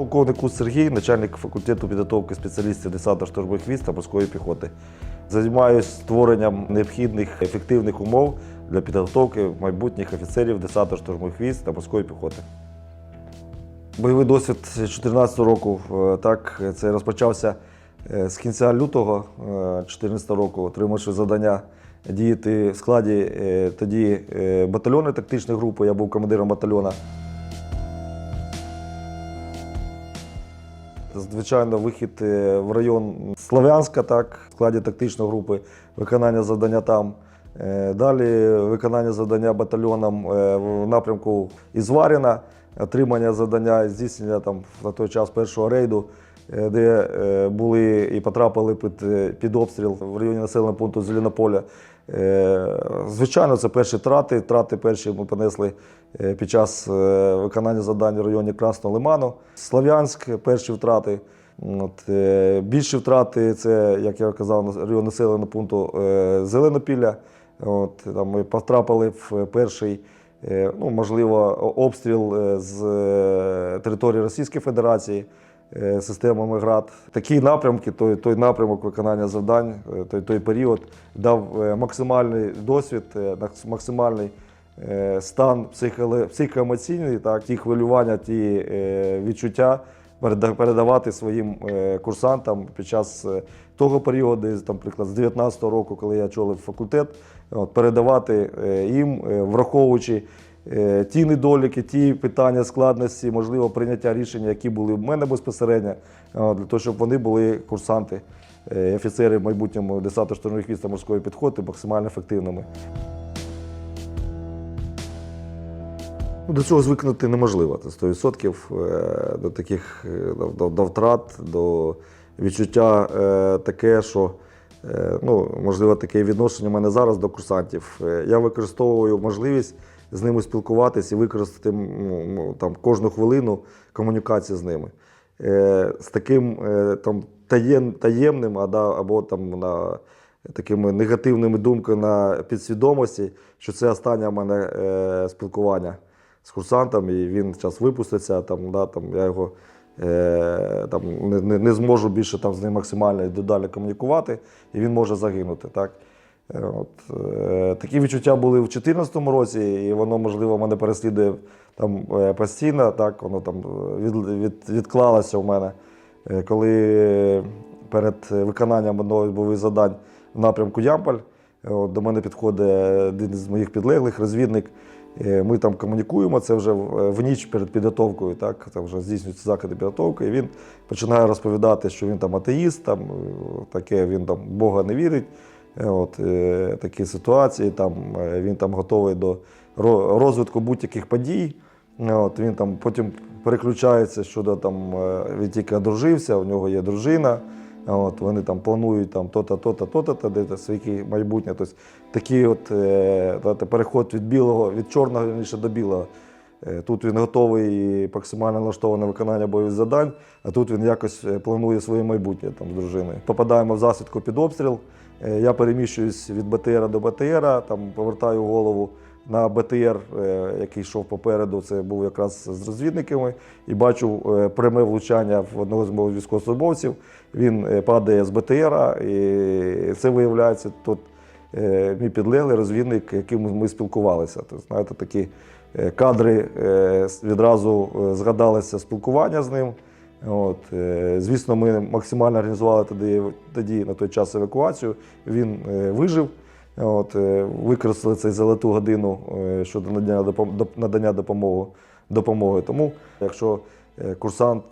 Полковник Кус Сергій, начальник факультету підготовки спеціалістів десантно штурмових військ та морської піхоти. Займаюся створенням необхідних ефективних умов для підготовки майбутніх офіцерів десантно штурмових військ та морської піхоти. Бойовий досвід 2014 року е, так це розпочався е, з кінця лютого 2014 року, отримавши завдання діяти в складі е, тоді е, батальйону тактичної групи. Я був командиром батальйона. Звичайно, вихід е, в район Слов'янська, так, в складі тактичної групи, виконання завдання там. Е, Далі виконання завдання батальйоном е, в напрямку Ізваріна, отримання завдання здійснення там на той час першого рейду, де е, були і потрапили під, е, під обстріл в районі населеного пункту Зеленополя. Е, Звичайно, це перші трати. Трати перші ми понесли е, під час е, виконання завдань в районі Красного Лиману. Слов'янськ перші втрати. От, е, більші втрати це, як я казав, район населеного пункту е, Зеленопілля. От, там ми потрапили в перший, е, ну, можливо, обстріл е, з е, території Російської Федерації е, системами ГРАД. Такі напрямки, той, той напрямок виконання завдань, е, той, той період дав е, максимальний досвід, е, максимальний е, стан психоемоційний, так, ті хвилювання, ті е, відчуття передавати своїм е, курсантам під час е, того періоду, там, наприклад, з 19-го року, коли я очолив факультет, от, передавати е, їм, е, враховуючи е, ті недоліки, ті питання складності, можливо, прийняття рішення, які були в мене безпосередньо, для того, щоб вони були курсанти, е, офіцери в майбутньому десантно штурмових військ та морської підходи максимально ефективними. Ну, До цього звикнути неможливо. Це 100% е, до таких е, до, до, втрат, до відчуття е, таке, що е, ну, можливо таке відношення в мене зараз до курсантів. Е, Я використовую можливість з ними спілкуватися і використати ну, там, кожну хвилину комунікації з ними. Е, З таким е, там, таєм, таємним а, да, або там, на такими негативними думками на підсвідомості, що це останнє в мене е, спілкування з курсантом, і він зараз випуститься, там, да, там, я його е, там, не, не, зможу більше там, з ним максимально і далі комунікувати, і він може загинути. Так? От, е, такі відчуття були в 2014 році, і воно, можливо, мене переслідує там, е, постійно, так, воно там е, від, від, відклалося у мене, Е, коли перед виконанням одного з бойових завдань в напрямку Ямполь, е, от, до мене підходить один з моїх підлеглих, розвідник. Е, Ми там комунікуємо, це вже в в ніч перед підготовкою, так, там вже здійснюються заходи підготовки, і він починає розповідати, що він там атеїст, там, таке, він там Бога не вірить. Е, От, е, такі ситуації, там, е, він там готовий до розвитку будь-яких подій. От, він там потім переключається щодо там, він тільки одружився, у нього є дружина. От, вони там планують там, то-то, то-то, то-то, то де своє майбутнє. Тобто, такий от, е, переход від білого, від чорного верніше, до білого. Тут він готовий і максимально налаштований на виконання бойових завдань, а тут він якось планує своє майбутнє там, з дружиною. Попадаємо в засідку під обстріл. Е, Я переміщуюсь від БТР до БТР, там повертаю голову на БТР, е, який йшов попереду. Це був якраз з розвідниками, і бачу е, пряме влучання в одного з моїх військовослужбовців. Він падає з БТР, і це виявляється тут мій підлеглий розвідник, яким ми спілкувалися. Тобто, знаєте, такі кадри відразу згадалося спілкування з ним. От, е, звісно, ми максимально організували тоді, тоді на той час евакуацію. Він е, вижив. От, е, використали цей золоту годину щодо надання, надання допомоги, допомоги. Тому, якщо курсант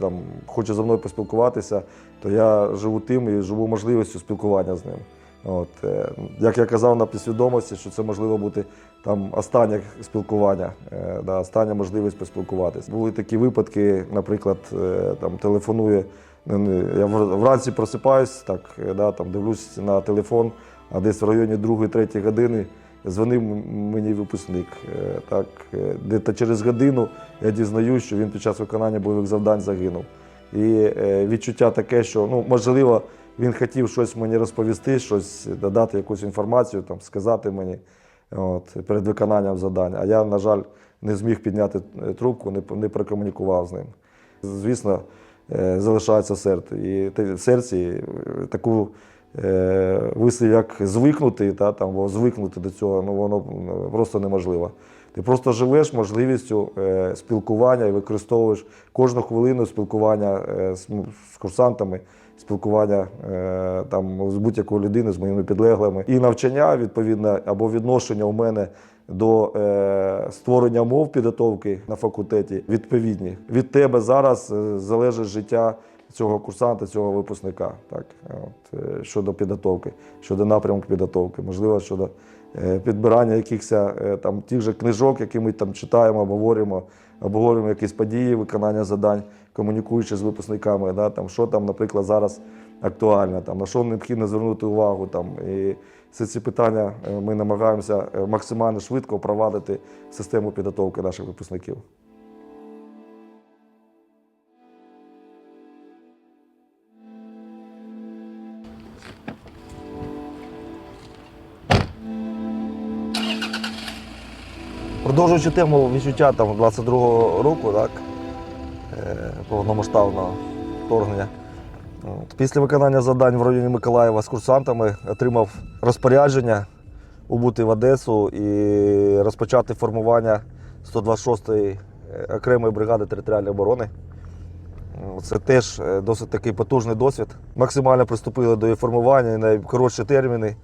там, хоче зі мною поспілкуватися, то я живу тим і живу можливістю спілкування з ним. От, е, як я казав на підсвідомості, що це можливо бути там останнє спілкування, е, да, остання можливість поспілкуватися. Були такі випадки, наприклад, е, там телефонує. ну, Я вранці просипаюсь, так, да, там, дивлюсь на телефон, а десь в районі 2-3 години дзвонив мені випускник. Так, е, де-то через годину я дізнаюсь, що він під час виконання бойових завдань загинув. І відчуття таке, що ну, можливо, він хотів щось мені розповісти, щось додати, якусь інформацію, там, сказати мені от, перед виконанням завдань. А я, на жаль, не зміг підняти е, трубку, не, не прокомунікував з ним. звісно, е, залишається в серці. І в серці е, таку вислів, як звикнути, та, там, звикнути до цього, ну, воно просто неможливо. Ти просто живеш можливістю спілкування і використовуєш кожну хвилину спілкування ну, з курсантами, спілкування е, там, з будь-якою людиною, з моїми підлеглими. І навчання, відповідно, або відношення у мене до е, створення мов підготовки на факультеті відповідні. Від тебе зараз е, залежить життя цього курсанта, цього випускника. Так, от, е, щодо підготовки, щодо напрямку підготовки, можливо, щодо підбирання якихось е, там тих же книжок, які ми там читаємо, обговорюємо, обговорюємо якісь події, виконання задань, комунікуючи з випускниками, да, там, що там, наприклад, зараз актуально, там, на що необхідно звернути увагу. Там, і всі ці питання е, ми намагаємося е, максимально швидко впровадити в систему підготовки наших випускників. Продовжуючи тему відчуття там 22-го року, так, е, повномасштабного вторгнення. Після виконання завдань в районі Миколаєва з курсантами отримав розпорядження убути в Одесу і розпочати формування 126-ї е, окремої бригади територіальної оборони. Це теж е, досить такий потужний досвід. Максимально приступили до її формування і на коротші терміни.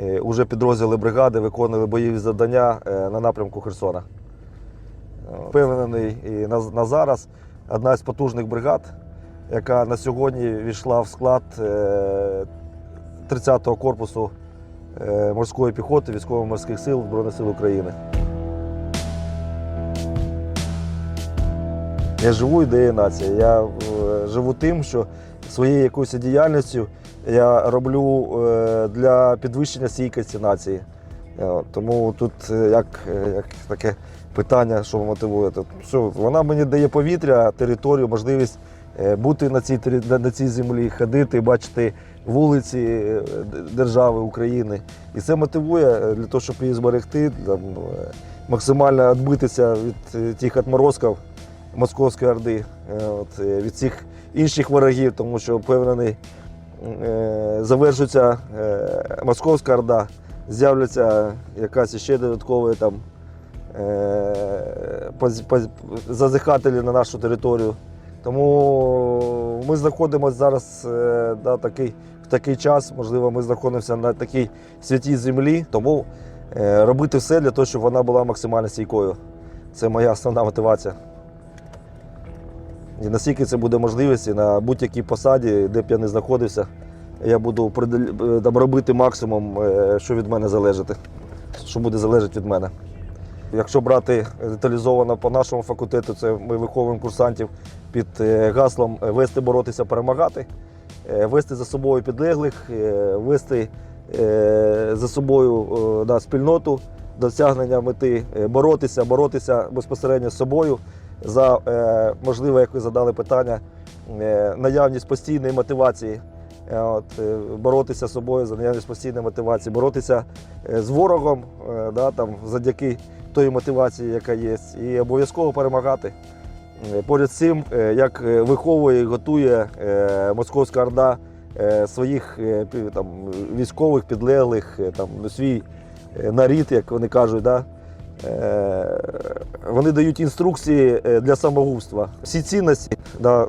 Е, Уже підрозділи бригади виконували бойові завдання е, на напрямку Херсона. Е, Впевнений і на, зараз одна з потужних бригад, яка на сьогодні війшла в склад е, 30-го корпусу морської піхоти військово-морських сил Збройних сил України. Я живу ідеєю нації. Я живу тим, що своєю якоюсь діяльністю я роблю е, для підвищення стійкості нації. Е, Тому тут е, як, як таке питання, що мотивує. Тут все, вона мені дає повітря, територію, можливість бути на цій, на- цій землі, ходити, бачити вулиці держави України. І це мотивує для того, щоб її зберегти, максимально відбитися від тих отморозків Московської Орди, е, от, е, від цих інших ворогів, тому що впевнений, е, завершиться Московська Орда, з'являться якась ще додаткові там зазихателі на нашу територію. Тому ми знаходимося зараз да, такий, в такий час, можливо, ми знаходимося на такій святій землі, тому робити все для того, щоб вона була максимально стійкою. Це моя основна мотивація. І наскільки це буде можливості на будь-якій посаді, де б я не знаходився, я буду е, там, робити максимум, е, що від мене залежить, що буде залежати від мене. Якщо брати деталізовано по нашому факультету, це ми виховуємо курсантів під е, гаслом вести, боротися, перемагати, вести за собою підлеглих, вести за собою да, спільноту досягнення мети, боротися, боротися безпосередньо з собою за е, можливо, як ви задали питання, е, наявність постійної мотивації. Е, От, е, боротися з собою за наявність постійної мотивації, боротися з ворогом да, там, завдяки тої мотивації, яка є, і обов'язково перемагати. Поряд з цим, як виховує і готує Московська Орда своїх там, військових підлеглих, там, свій нарід, як вони кажуть, да, вони дають інструкції е, для самогубства. Всі цінності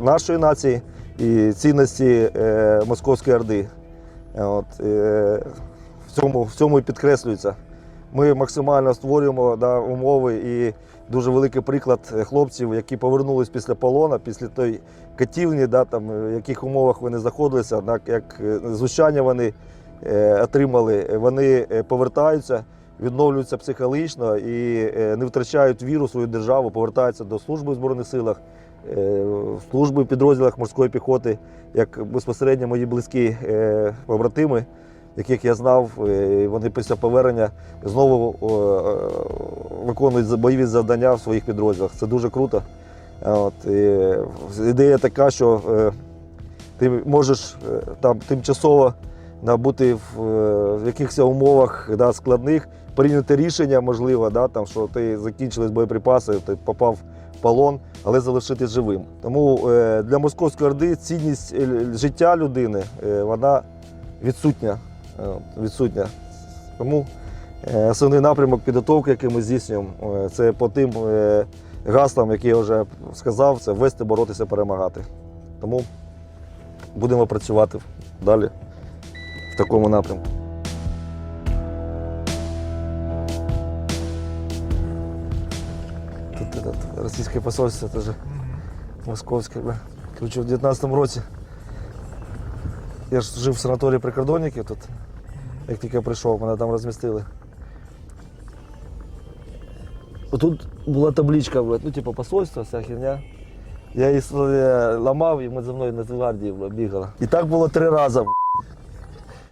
нашої нації і цінності е, Московської Орди. Е, От, е, в, цьому, в цьому і підкреслюється. Ми максимально створюємо да, умови і дуже великий приклад е, хлопців, які повернулись після полона, після тої катівні, да, там, е, в яких умовах вони знаходилися, як е, знущання вони е, отримали, вони е, повертаються відновлюються психологічно і е, не втрачають віру в свою державу, повертаються до служби в Збройних силах, е, служби в підрозділах морської піхоти, як безпосередньо мої близькі е, побратими, яких я знав, вони після повернення знову виконують бойові завдання в своїх підрозділах. Це дуже круто. От, і ідея така, що ти можеш там тимчасово да, бути в, е, в якихось умовах да, складних, прийняти рішення, можливо, да, там, що ти закінчились боєприпаси, ти попав в полон, але залишитись живим. Тому е, для московської орди цінність е, життя людини е, вона відсутня. Е, відсутня. Тому е, основний напрямок підготовки, який ми здійснюємо, е, це по тим е, гаслам, які я вже сказав, це вести, боротися, перемагати. Тому будемо працювати далі такому напрямку. Тут этот, російське посольство теж московське. Короче, в 19-му році я ж жив в санаторії прикордонників тут. Як тільки прийшов, мене там розмістили. Тут була табличка, ну, типу, посольство, вся херня. Я її ламав, і ми за мною на гвардії бігали. І так було три рази.